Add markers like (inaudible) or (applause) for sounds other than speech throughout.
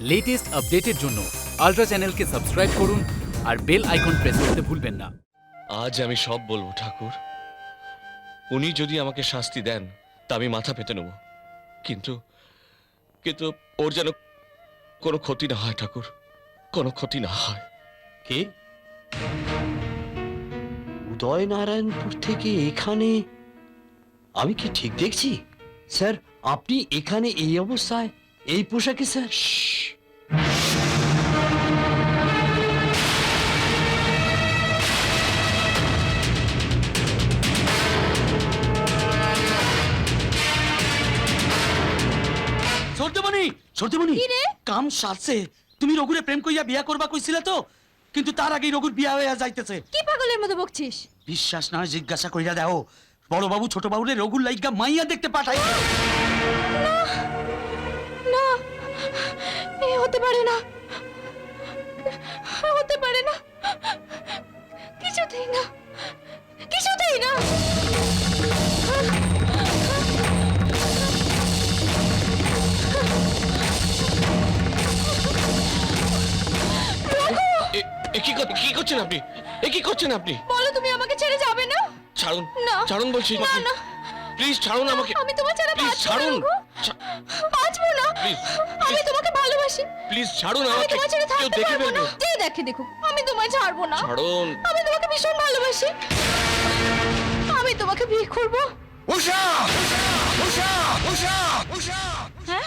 Latest আপডেটের জন্য ultra চ্যানেলকে সাবস্ক্রাইব করুন আর বেল আইকন প্রেস করতে ভুলবেন না। আজ আমি সব বলব ঠাকুর। উনি যদি আমাকে শাস্তি দেন তা আমি মাথা পেতে নেব। কিন্তু কিন্তু ওর যেন কোনো ক্ষতি না হয় ঠাকুর। কোনো ক্ষতি না হয়। কে? উদয়নারায়ণপুর থেকে এখানে আমি কি ঠিক দেখছি? স্যার আপনি এখানে এই অবস্থায় এই পোশাকে স্যার? সর্দেমণি সর্দেমণি। কাম সারছে। তুমি রঘুরে প্রেম কইয়া বিয়া করবা কইছিলে তো? কিন্তু তার আগেই রঘুর বিয়া হইয়া যাইতেছে। কি পাগলের মতো বকছিস? বিশ্বাস না হয় জিজ্ঞাসা কইরা দাও। বড় বাবু ছোট বাবুরে রঘুর লাইগা মাইয়া দেখতে পাঠাই না হতে পারে না। হতে পারে না। কিছুতেই না। কিছুতেই না। কি করছেন আপনি? এ কি করছেন আপনি? বলো তুমি আমাকে ছেড়ে যাবে না? ছাড়ুন না। ছাড়ুন বলছি। না, না। প্লিজ ছাড়ুন আমাকে। আমি তোমার ছাড়া প্লিজ ছাড়ুন। বাঁচবো না। আমি. তোমাকে ভালোবাসি। প্লিজ ছাড়ুন আমি আমাকে। তোমার ছেড়ে কেউ থাকতে দেখে পারব না। যে দেখে দেখুক আমি তোমায় ছাড়বো না। ছাড়ুন। আমি তোমাকে ভীষণ ভালোবাসি। আমি তোমাকে বিয়ে করব। উষা উষা উষা উষা উষা! হ্যাঁ?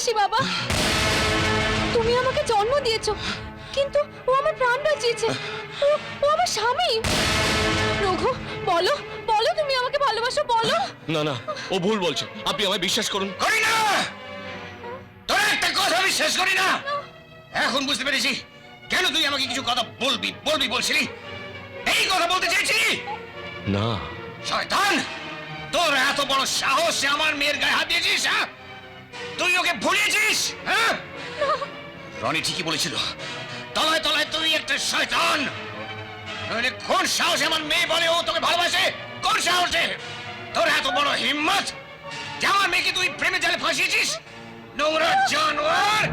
ভালোবাসি বাবা। তুমি আমাকে জন্ম দিয়েছ কিন্তু ও আমার প্রাণ বাঁচিয়েছে। ও আমার স্বামী। রঘু বলো বলো তুমি আমাকে ভালোবাসো বলো। না না ও ভুল বলছে। আপনি আমায় বিশ্বাস করুন। করি না! তোর একটা কথা আমি শেষ করি না! এখন বুঝতে পেরেছি কেন তুই আমাকে কিছু কথা বলবি বলবি বলছিলি? এই কথা বলতে চেয়েছিলি? না। শয়তান তোর এত বড় সাহস আমার মেয়ের গায়ে হাত দিয়েছিস হ্যাঁ? তুই ওকে ভুলিয়েছিস? হ্যাঁ? রনি ঠিকই বলেছিল। তলায় তলায় তুই একটা শয়তান। নইলে কোন সাহসে আমার মেয়ে বলে ও তোকে ভালোবাসে? কোন সাহসে? তোর এত বড় হিম্মত? যে আমার মেয়েকে তুই প্রেমে জালে ফাঁসিয়েছিস? নোংরা জানোয়ার!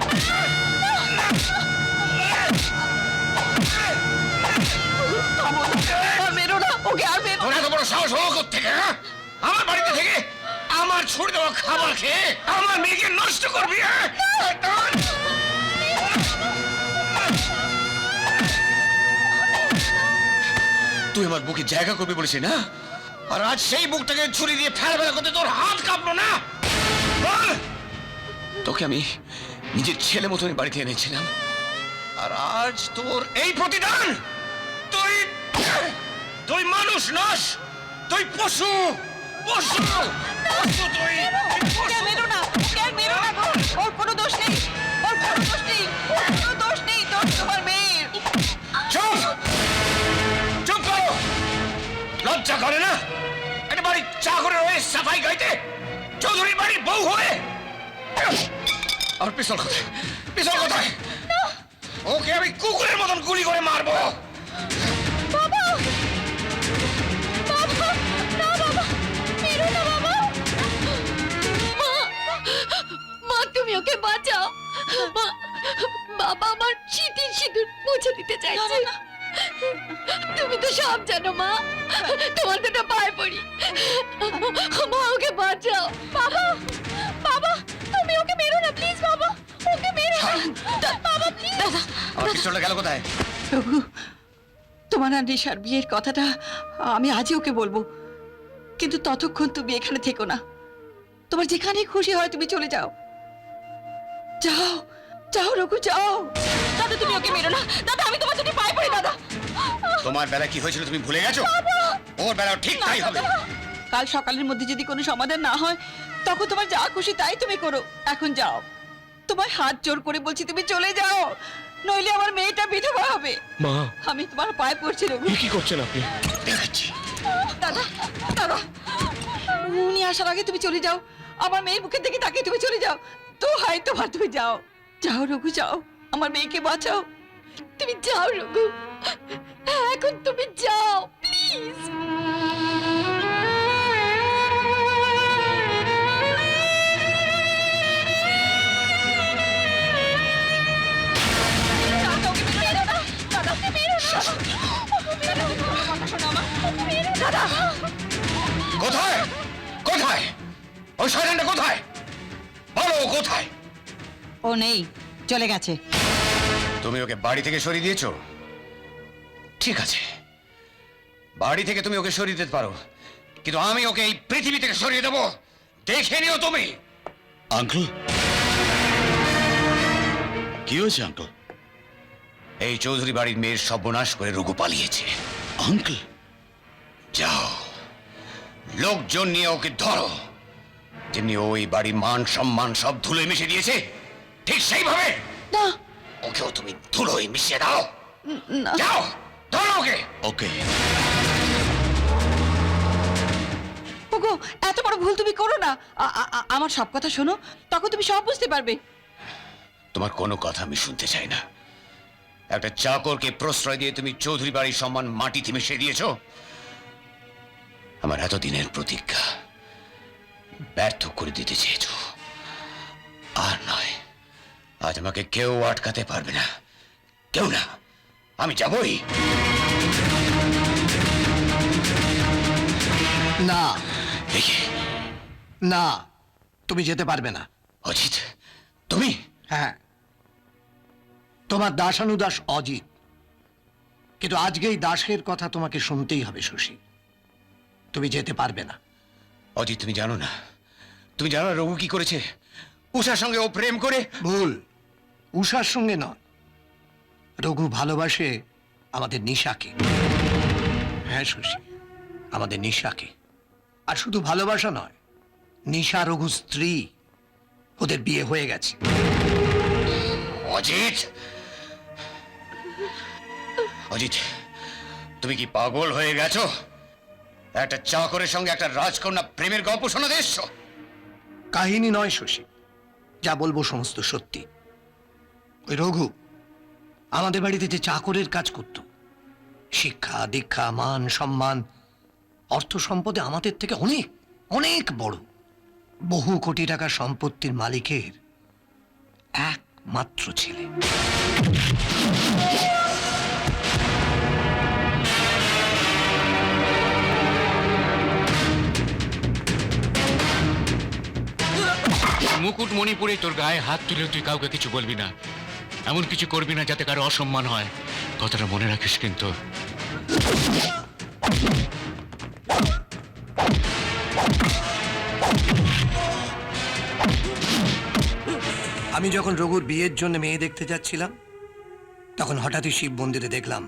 তোর এত বড় সাহস থেকে আমার বাড়িতে থেকে আমার ছুড়ে দেওয়া খাবার খেয়ে আমার মেয়েকে নষ্ট করবি হ্যাঁ? তুই আমার বুকে জায়গা করবি বলেছিস, না? আর আজ সেই বুকটাকে ছুরি দিয়ে ফেলা করতে তোর হাত কাঁপলো, না? বল! তোকে আমি নিজের ছেলে মতনই বাড়িতে এনেছিলাম। আর আজ তোর এই প্রতিদান! তুই তুই মানুষ নস, তুই পশু! পশু পশু তুই তুই পশু। না ওকে আর মেরো না গো। ওর কোনো দোষ নেই ওর কোনো দোষ নেই ওর কোনো দোষ নেই দোষ তোমার মেয়ের। চুপ! চুপ করো। লজ্জা করে না? একটা বাড়ি চাকরের হয়ে সাফাই গাইতে চৌধুরীর বাড়ির বউ হয়ে। আর পিস্তল কোথায়? পিস্তল কোথায়? ওকে আমি কুকুরের মতন গুলি করে মারবো। ওকে বাঁচাও। বাবা আমার শীতের সিঁদুর মুছে দিতে চাইছে। তুমি তো সব জানো মা। তোমার দুটো পায়ে পড়ি। মা ওকে বাঁচাও। বাবা বাবা তুমি ওকে মেরো না প্লিজ বাবা। ওকে মেরো। না বাবা প্লিজ আমার পিস্তলটা গেল কোথায়? রঘু তোমার আর নেশার বিয়ের কথাটা আমি আজই ওকে বলব। কিন্তু ততক্ষণ তুমি এখানে থেকো না। তোমার যেখানে খুশি হয় তুমি চলে যাও। যাও যাও রঘু যাও। দাদা তুমি ওকে মেরো না। দাদা আমি তোমার দুটি পায়ে পড়ি দাদা। তোমার বেলা কি হয়েছিল তুমি ভুলে গেছো? ওর বেলাও ঠিক তাই হবে। কাল সকালের মধ্যে যদি কোনো সমাধান না হয় তখন তোমার যা খুশি তাই তুমি করো। এখন যাও। তোমার হাত জোর করে বলছি তুমি চলে যাও। নইলে আমার মেয়েটা বিধবা হবে। মা। আমি তোমার পায়ে পড়ছি রঘু। কি করছেন আপনি? দেখাচ্ছি দাদা দাদা। উনি আসার আগে তুমি চলে যাও। আমার মেয়ের মুখের দিকে তাকিয়ে তুমি চলে যাও। হয় তোমার তুমি যাও। যাও রঘু, যাও। আমার মেয়েকে বাঁচাও। তুমি যাও রঘু। এখন তুমি যাও, প্লিজ। কোথায়? কোথায়? ওই শয়তানটা কোথায়? নেই। চলে গেছে। তুমি ওকে বাড়ি থেকে সরিয়ে দিয়েছ? ঠিক আছে। বাড়ি থেকে তুমি ওকে সরিয়ে দিতে পারো। কিন্তু আমি ওকে এই পৃথিবী থেকে সরিয়ে দেবো। দেখে নিও তুমি। আঙ্কেল? কি হয়েছে আঙ্কেল? এই চৌধুরী বাড়ির মেয়ের সর্বনাশ করে রঘু পালিয়েছে। আঙ্কেল? যাও। লোকজন নিয়ে ওকে ধরো। যেমনি ওই বাড়ির মান সম্মান সব ধুলে মিশে দিয়েছে ঠিক সেইভাবে? না। ওকেও তুমি ধুলোয় মিশিয়ে দাও। না। যাও ধরো ওকে। ওকে। ওগো এত বড় ভুল তুমি করো না। আ- আ- আ- আমার সব কথা শোনো তখন তুমি সব বুঝতে পারবে। তোমার কোনো কথা আমি শুনতে চাই না। একটা চাকরকে প্রশ্রয় দিয়ে তুমি চৌধুরী বাড়ির সম্মান মাটিতে মিশিয়ে দিয়েছ। আমার এতদিনের প্রতিজ্ঞা ব্যর্থ করে দিতে চেয়েছ। আর নয় আজ আমাকে কেউ আটকাতে পারবে না। কেউ না। আমি যাবই। না। দেখি না। তুমি যেতে পারবে না। অজিত তুমি? হ্যাঁ। তোমার দাসানুদাস অজিত। কিন্তু আজকে এই দাসের কথা তোমাকে শুনতেই হবে শশী। তুমি যেতে পারবে না। অজিত তুমি জানো না। তুমি জানো রঘু কি করেছে? উষার সঙ্গে ও প্রেম করে? ভুল। উষার সঙ্গে নয়। রঘু ভালোবাসে আমাদের নিশাকে। হ্যাঁ শশী আমাদের নিশাকে। আর শুধু ভালোবাসা নয় নিশা রঘু স্ত্রী ওদের বিয়ে হয়ে গেছে। অজিত! অজিত তুমি কি পাগল হয়ে গেছো? একটা চাকরের সঙ্গে একটা রাজকন্যা প্রেমের গল্প শোনাতে এসছো? কাহিনী নয় শশী। যা বলব সমস্ত সত্যি। ওই রঘু, আমাদের বাড়িতে যে চাকরের কাজ করত, শিক্ষা, দীক্ষা, মান, সম্মান, অর্থ সম্পদে আমাদের থেকে অনেক অনেক বড়। বহু কোটি টাকা সম্পত্তির মালিকের একমাত্র ছেলে। মুকুট মণিপুরে তোর গায়ে হাত তুলে তুই কাউকে কিছু বলবি না। এমন কিছু করবি না যাতে কারও অসম্মান হয়। কথাটা মনে রাখিস কিন্তু। আমি যখন রঘুর বিয়ের জন্য মেয়ে দেখতে যাচ্ছিলাম, তখন হঠাৎই শিব মন্দিরে দেখলাম,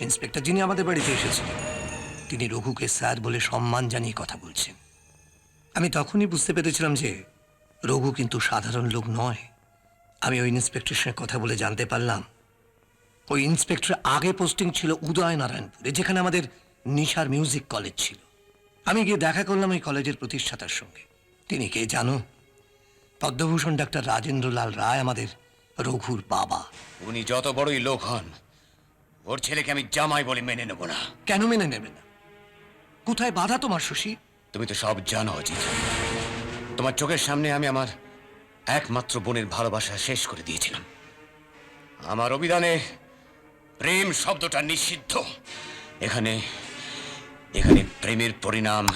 ইন্সপেক্টর যিনি আমাদের বাড়িতে এসেছিলেন, তিনি রঘুকে স্যার বলে সম্মান জানিয়ে কথা বলছেন। আমি তখনই বুঝতে পেরেছিলাম যে রঘু কিন্তু সাধারণ লোক নয়। আমি ওই ইন্সপেক্টরের সঙ্গে কথা বলে জানতে পারলাম। ওই ইন্সপেক্টর আগে পোস্টিং ছিল উদয় নারায়ণপুরে যেখানে আমাদের নিশার মিউজিক কলেজ ছিল। আমি গিয়ে দেখা করলাম ওই কলেজের প্রতিষ্ঠাতার সঙ্গে। তিনি কে জানো? পদ্মভূষণ ডাক্তার রাজেন্দ্রলাল রায় আমাদের রঘুর বাবা। উনি যত বড়ই লোক হন ওর ছেলেকে আমি জামাই বলে মেনে নেব না। কেন মেনে নেবে না? কোথায় বাধা তোমার শশী? তুমি তো সব জানো অজিত। তোমার চোখের সামনে আমি আমার একমাত্র বোনের ভালোবাসা শেষ করে দিয়েছিলাম। আমার অভিধানে প্রেম শব্দটা নিষিদ্ধ। এখানে এখানে প্রেমের পরিণাম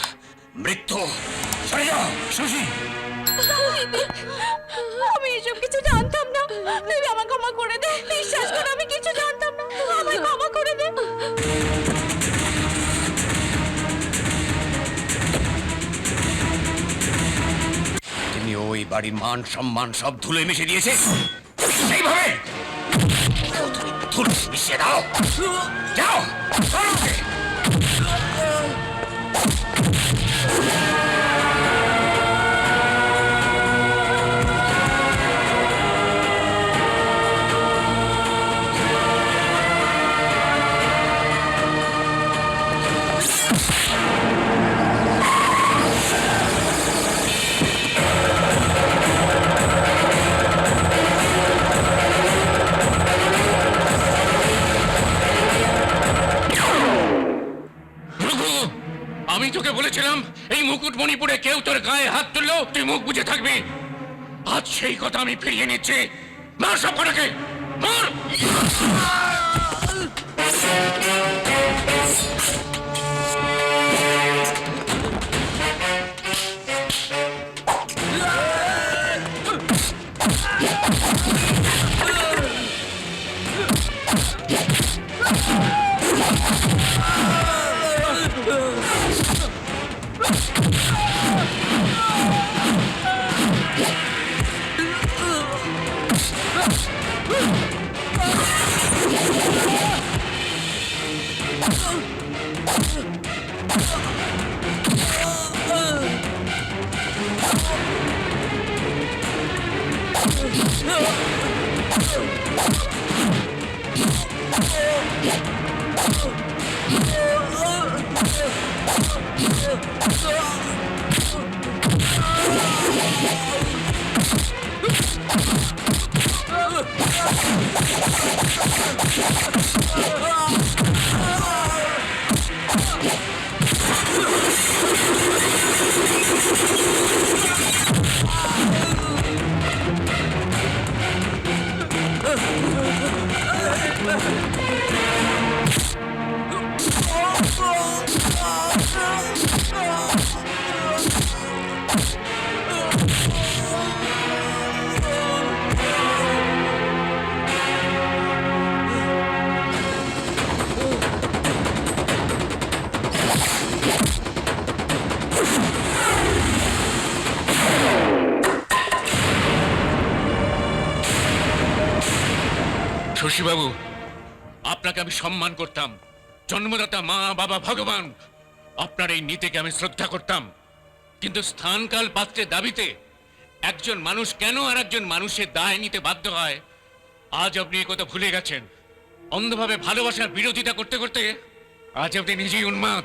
মৃত্যু। শশী! (laughs) বাড়ির মান সম্মান সব ধুলে মিশে দিয়েছে। সেইভাবে তুমি মিশিয়ে দাও। যাও সেই কথা আমি ফিরিয়ে নিচ্ছি। মা সব কটাকে Yeah. শশীবাবু আপনাকে আমি সম্মান করতাম। জন্মদাতা মা, বাবা, ভগবান, আপনার এই নীতিকে আমি শ্রদ্ধা করতাম। কিন্তু স্থানকাল পাত্রের দাবিতে একজন মানুষ কেন আর একজন মানুষের দায় নিতে বাধ্য হয়, আজ আপনি এ কথা ভুলে গেছেন। অন্ধভাবে ভালোবাসার বিরোধিতা করতে করতে আজ আপনি নিজেই উন্মাদ।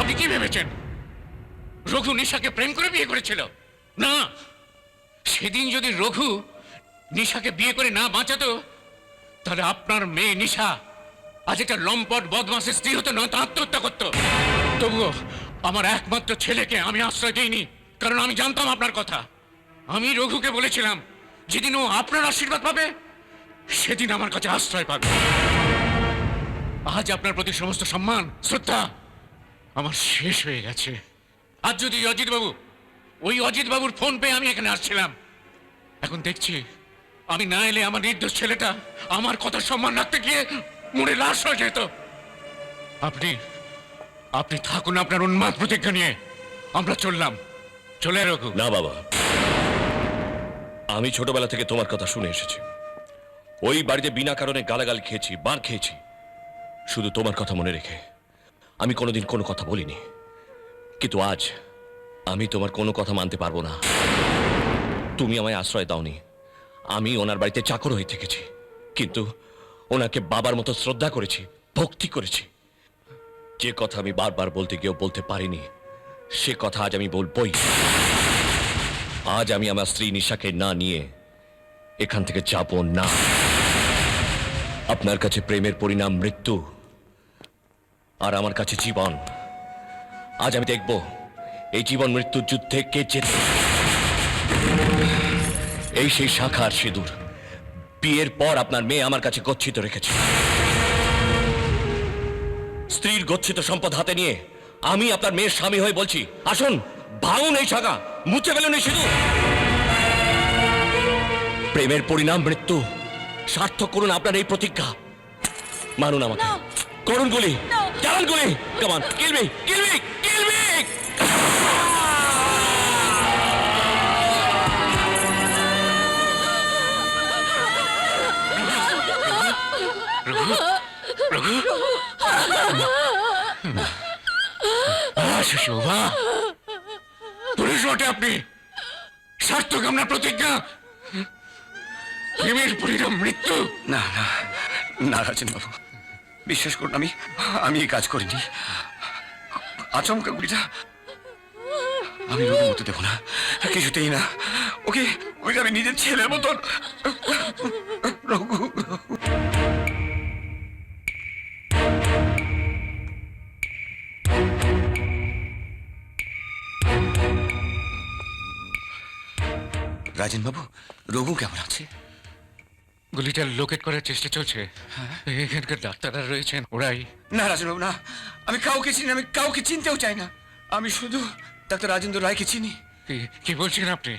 আপনি কি ভেবেছেন? রঘু নিশাকে প্রেম করে বিয়ে করেছিল? না। সেদিন যদি রঘু নিশাকে বিয়ে করে না বাঁচাতো, তাহলে আপনার মেয়ে নিশা আজ একটা লম্পট বদমাসের স্ত্রী হতো না আত্মহত্যা করতো। তবুও আমার একমাত্র ছেলেকে আমি আশ্রয় দিইনি, কারণ আমি জানতাম আপনার কথা। আমি রঘুকে বলেছিলাম, যেদিন ও আপনার আশীর্বাদ পাবে, সেদিন আমার কাছে আশ্রয় পাবে। আজ আপনার প্রতি সমস্ত সম্মান, শ্রদ্ধা আমার শেষ হয়ে গেছে। আজ যদি অজিত বাবু ওই অজিত বাবুর ফোন পেয়ে আমি এখানে আসছিলাম, এখন দেখছি আমি না এলে আমার নির্দোষ ছেলেটা আমার কথা সম্মান রাখতে গিয়ে মনে লাশ হয়ে যেত। আপনি আপনি থাকুন আপনার উন্মাদ প্রতিজ্ঞা নিয়ে। আমরা চললাম। চলে রঘু। না বাবা, আমি ছোটবেলা থেকে তোমার কথা শুনে এসেছি। ওই বাড়িতে বিনা কারণে গালাগাল খেয়েছি, বার খেয়েছি। শুধু তোমার কথা মনে রেখে। আমি কোনোদিন কোনো কথা বলিনি। কিন্তু আজ আমি তোমার কোনো কথা মানতে পারব না। তুমি আমায় আশ্রয় দাওনি। আমি ওনার বাড়িতে চাকর হয়ে থেকেছি। কিন্তু ওনাকে বাবার মতো শ্রদ্ধা করেছি, ভক্তি করেছি। যে কথা আমি বারবার বলতে গিয়েও বলতে পারিনি, সে কথা আজ আমি বলবই। আজ আমি আমার স্ত্রী নিশাকে না নিয়ে এখান থেকে যাব না। আপনার কাছে প্রেমের পরিণাম মৃত্যু, আর আমার কাছে জীবন। আজ আমি দেখব, এই জীবন মৃত্যুর যুদ্ধে কে জেতে। এই সেই শাখার সিঁদুর। বিয়ের পর আপনার মেয়ে আমার কাছে গচ্ছিত রেখেছে। স্ত্রীর গচ্ছিত সম্পদ হাতে নিয়ে আমি আপনার মেয়ের স্বামী হয়ে বলছি আসুন ভাঙুন এই শাখা মুছে ফেলুন এই সিঁদুর। প্রেমের পরিণাম মৃত্যু সার্থক করুন আপনার এই প্রতিজ্ঞা। মানুন আমাকে। করুন গুলি। চালান গুলি। কামান কিলবি কিলবি শোভা পুলিশ বটে আপনি। সার্থক আপনার প্রতিজ্ঞা। প্রেমের পরিণাম মৃত্যু। না না না রাজেন বাবু। বিশ্বাস করুন, আমি আমি এই কাজ করিনি। আচমকা গুলিটা আমি রঘু মতো দেবো না। কিছুতেই না। ওকে ওকে আমি নিজের ছেলের মতন। রঘু রাজেন বাবু রঘু কেমন আছে? গুলিটা লোকেট করার চেষ্টা চলছে। এখানকার ডাক্তাররা রয়েছেন ওরাই। না রাজেনবাবু না। আমি কাউকে চিনি না, আমি কাউকে চিনতেও চাই না। আমি শুধু ডাক্তার রাজেন্দ্র রায়কে চিনি। কি- বলছেন আপনি?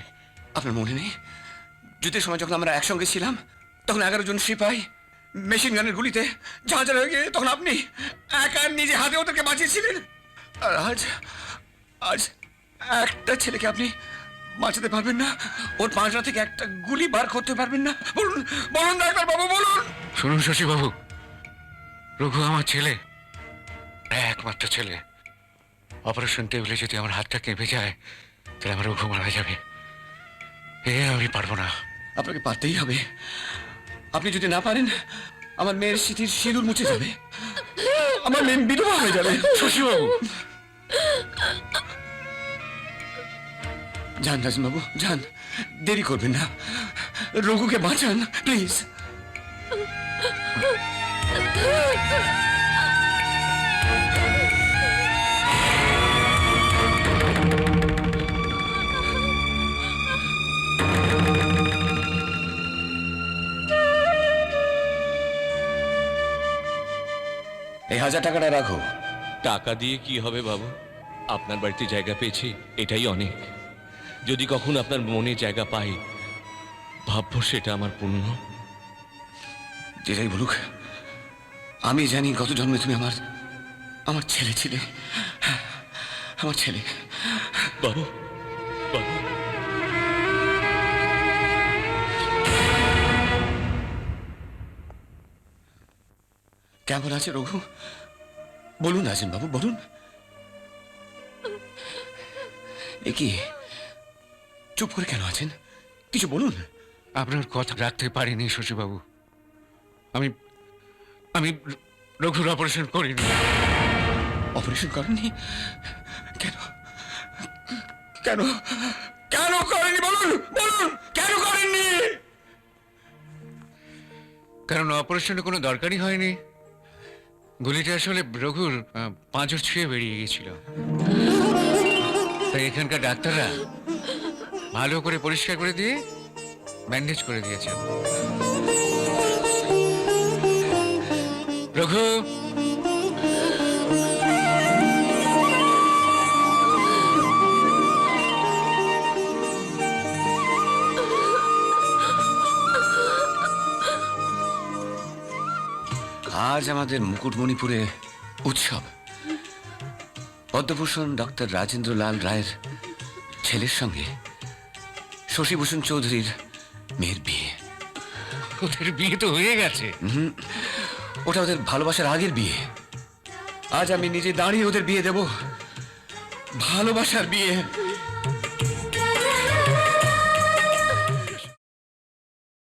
আপনার মনে নেই? যুদ্ধের সময় যখন আমরা একসঙ্গে ছিলাম তখন এগারো জন সিপাই মেশিন গানের গুলিতে ঝাঁঝার হয়ে গিয়ে তখন আপনি একা নিজে হাতে ওদেরকে বাঁচিয়েছিলেন। আর আজ আজ একটা ছেলেকে আপনি বাঁচাতে পারবেন না। ওর পাঁচটা থেকে একটা গুলি বার করতে পারবেন না। বলুন বলুন ডাক্তার বাবু বলুন। শুনুন শশীবাবু রঘু আমার ছেলে একমাত্র ছেলে। অপারেশন টেবিলে যদি আমার হাতটা কেঁপে যায় তাহলে আমার রঘু মারা যাবে। এ আমি পারব না। আপনাকে পারতেই হবে। আপনি যদি না পারেন আমার মেয়ের স্মৃতির সিঁদুর মুছে যাবে। আমার মেয়ে বিধবা হয়ে যাবে। শশীবাবু যান রাজনবাবু যান দেরি করবেন না রঘুকে বাঁচান প্লিজ এই হাজার টাকাটা রাখো টাকা দিয়ে কি হবে বাবু আপনার বাড়িতে জায়গা পেয়েছি এটাই অনেক যদি কখনো আপনার মনে জায়গা পাই ভাববো সেটা আমার পুণ্য যেটাই বলুক আমি জানি গত জন্মে তুমি আমার আমার ছেলে ছিলে। আমার ছেলে। বাবু বাবু। কেমন আছে রঘু? বলুন আছেন বাবু বলুন। এ কি? চুপ করে কেন আছেন? কিছু বলুন। আপনার কথা রাখতে পারিনি শশীবাবু। আমি আমি রঘুর অপারেশন করিনি। অপারেশন করেননি? কেন? কেন? কেন করেননি? বলুন বলুন কেন করেননি? কারণ অপারেশনের কোনো দরকারই হয়নি। গুলিটা আসলে রঘুর পাঁজর ছুঁয়ে বেরিয়ে গেছিল তাই এখানকার ডাক্তাররা ভালো করে পরিষ্কার করে দিয়ে ব্যান্ডেজ করে দিয়েছেন। রঘু! আজ আমাদের মুকুটমণিপুরে উৎসব। পদ্মভূষণ ডক্টর রাজেন্দ্র লাল রায়ের ছেলের সঙ্গে শশীভূষণ চৌধুরীর মেয়ের বিয়ে। ওদের বিয়ে তো হয়ে গেছে। ওটা ওদের ভালোবাসার আগের বিয়ে। আজ আমি নিজে দাঁড়িয়ে ওদের বিয়ে দেব। ভালোবাসার বিয়ে।